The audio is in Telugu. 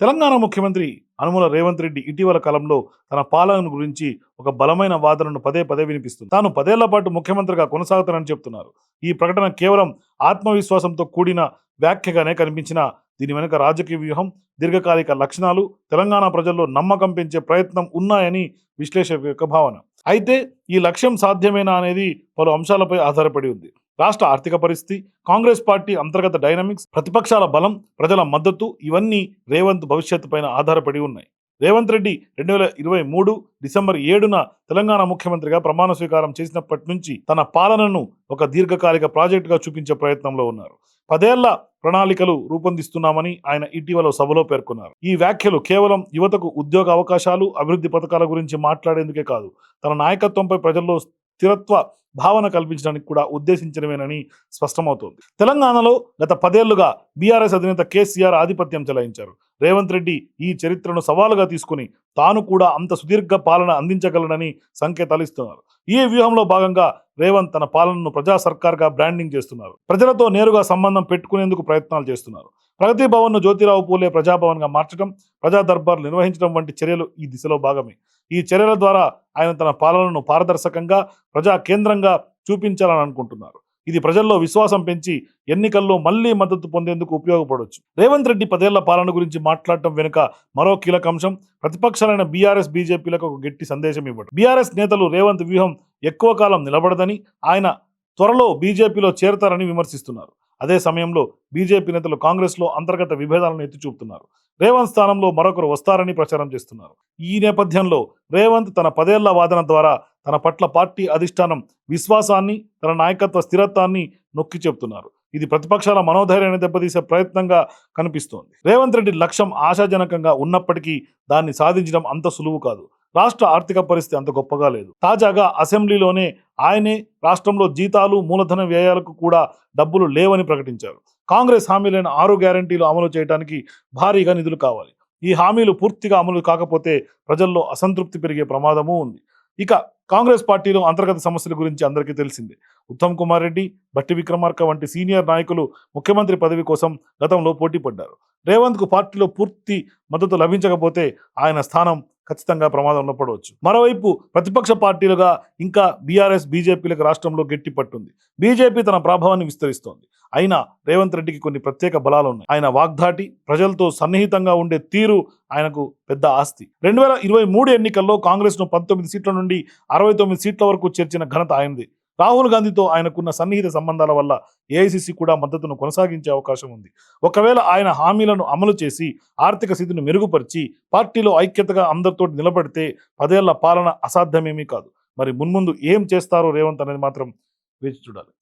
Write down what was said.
తెలంగాణ ముఖ్యమంత్రి అనుముల రేవంత్ రెడ్డి ఇటీవల కాలంలో తన పాలన గురించి ఒక బలమైన వాదనను పదే పదే వినిపిస్తుంది. తాను పదేళ్ళ పాటు ముఖ్యమంత్రిగా కొనసాగుతానని చెప్తున్నారు. ఈ ప్రకటన కేవలం ఆత్మవిశ్వాసంతో కూడిన వ్యాఖ్యగానే కనిపించిన దీని వెనుక రాజకీయ వ్యూహం దీర్ఘకాలిక లక్షణాలు తెలంగాణ ప్రజల్లో నమ్మకం పెంచే ప్రయత్నం ఉన్నాయని విశ్లేషకు యొక్క భావన. అయితే ఈ లక్ష్యం సాధ్యమేనా అనేది పలు అంశాలపై ఆధారపడి ఉంది. రాష్ట్ర ఆర్థిక పరిస్థితి కాంగ్రెస్ పార్టీ అంతర్గత డైనమిక్స్ ప్రతిపక్షాల బలం ప్రజల మద్దతు ఇవన్నీ రేవంత్ భవిష్యత్తు పైన ఆధారపడి ఉన్నాయి. రేవంత్ రెడ్డి రెండు వేల ఇరవై మూడు డిసెంబర్ ఏడున తెలంగాణ ముఖ్యమంత్రిగా ప్రమాణ స్వీకారం చేసినప్పటి నుంచి తన పాలనను ఒక దీర్ఘకాలిక ప్రాజెక్టుగా చూపించే ప్రయత్నంలో ఉన్నారు. పదేళ్ళ ప్రణాళికలు రూపొందిస్తున్నామని ఆయన ఇటీవల సభలో పేర్కొన్నారు. ఈ వ్యాఖ్యలు కేవలం యువతకు ఉద్యోగ అవకాశాలు అభివృద్ధి పథకాల గురించి మాట్లాడేందుకే కాదు తన నాయకత్వంపై ప్రజల్లో స్థిరత్వ భావన కల్పించడానికి కూడా ఉద్దేశించినవేనని స్పష్టమవుతోంది. తెలంగాణలో గత పదేళ్ళుగా బీఆర్ఎస్ అధినేత కేసీఆర్ ఆధిపత్యం చెలాయించారు. రేవంత్ రెడ్డి ఈ చరిత్రను సవాలుగా తీసుకుని తాను కూడా అంత సుదీర్ఘ పాలన అందించగలనని సంకేతాలు ఇస్తున్నారు. ఈ వ్యూహంలో భాగంగా రేవంత్ తన పాలనను ప్రజా సర్కార్గా బ్రాండింగ్ చేస్తున్నారు. ప్రజలతో నేరుగా సంబంధం పెట్టుకునేందుకు ప్రయత్నాలు చేస్తున్నారు. ప్రగతి భవన్ను జ్యోతిరావు పూలే ప్రజాభవన్గా మార్చడం ప్రజా దర్బార్లు నిర్వహించడం వంటి చర్యలు ఈ దిశలో భాగమే. ఈ చర్యల ద్వారా ఆయన తన పాలనను పారదర్శకంగా ప్రజా కేంద్రంగా చూపించాలని అనుకుంటున్నారు. ఇది ప్రజల్లో విశ్వాసం పెంచి ఎన్నికల్లో మళ్ళీ మద్దతు పొందేందుకు ఉపయోగపడవచ్చు రేవంత్ రెడ్డి పదేళ్ళ పాలన గురించి మాట్లాడటం వెనుక మరో కీలక అంశం ప్రతిపక్షాలైన బీఆర్ఎస్ బీజేపీలకు ఒక గట్టి సందేశం ఇవ్వడం. బీఆర్ఎస్ నేతలు రేవంత్ వ్యూహం ఎక్కువ కాలం నిలబడదని ఆయన త్వరలో బీజేపీలో చేరతారని విమర్శిస్తున్నారు. అదే సమయంలో బీజేపీ నేతలు కాంగ్రెస్లో అంతర్గత విభేదాలను ఎత్తి చూపుతున్నారు. రేవంత్ స్థానంలో మరొకరు వస్తారని ప్రచారం చేస్తున్నారు. ఈ నేపథ్యంలో రేవంత్ తన పదేళ్ళ వాదన ద్వారా తన పట్ల పార్టీ అధిష్టానం విశ్వాసాన్ని తన నాయకత్వ స్థిరత్వాన్ని నొక్కి చెబుతున్నారు ఇది ప్రతిపక్షాల మనోధైర్యాన్ని దెబ్బతీసే ప్రయత్నంగా కనిపిస్తోంది. రేవంత్ రెడ్డి లక్ష్యం ఆశాజనకంగా ఉన్నప్పటికీ దాన్ని సాధించడం అంత సులువు కాదు. రాష్ట్ర ఆర్థిక పరిస్థితి అంత గొప్పగా లేదు. తాజాగా అసెంబ్లీలోనే ఆయనే రాష్ట్రంలో జీతాలు మూలధన వ్యయాలకు కూడా డబ్బులు లేవని ప్రకటించారు. కాంగ్రెస్ హామీలైన ఆరు గ్యారంటీలు అమలు చేయడానికి భారీగా నిధులు కావాలి. ఈ హామీలు పూర్తిగా అమలు కాకపోతే ప్రజల్లో అసంతృప్తి పెరిగే ప్రమాదమూ ఉంది. ఇక కాంగ్రెస్ పార్టీలో అంతర్గత సమస్యల గురించి అందరికీ తెలిసిందే. ఉత్తమ్ కుమార్ రెడ్డి బట్టి విక్రమార్క వంటి సీనియర్ నాయకులు ముఖ్యమంత్రి పదవి కోసం గతంలో పోటీ పడ్డారు. రేవంత్కు పార్టీలో పూర్తి మద్దతు లభించకపోతే ఆయన స్థానం ఖచ్చితంగా ప్రమాదంలో పడవచ్చు. మరోవైపు ప్రతిపక్ష పార్టీలుగా ఇంకా బీఆర్ఎస్ బీజేపీలకు రాష్ట్రంలో గట్టి పట్టుంది. బీజేపీ తన ప్రభావాన్ని విస్తరిస్తోంది. అయినా రేవంత్ రెడ్డికి కొన్ని ప్రత్యేక బలాలు ఉన్నాయి. ఆయన వాగ్దాటి ప్రజలతో సన్నిహితంగా ఉండే తీరు ఆయనకు పెద్ద ఆస్తి. రెండు వేల ఇరవై మూడు ఎన్నికల్లో కాంగ్రెస్ను పంతొమ్మిది సీట్ల నుండి అరవై తొమ్మిది సీట్ల వరకు చేర్చిన ఘనత ఆయనది. రాహుల్ గాంధీతో ఆయనకున్న సన్నిహిత సంబంధాల వల్ల ఏఐసిసి కూడా మద్దతును కొనసాగించే అవకాశం ఉంది. ఒకవేళ ఆయన హామీలను అమలు చేసి ఆర్థిక స్థితిని మెరుగుపరిచి పార్టీలో ఐక్యతగా అందరితో నిలబడితే పదేళ్ళ పాలన అసాధ్యమేమీ కాదు. మరి మున్ముందు ఏం చేస్తారో రేవంత్ అనేది మాత్రం వేచి చూడాలి.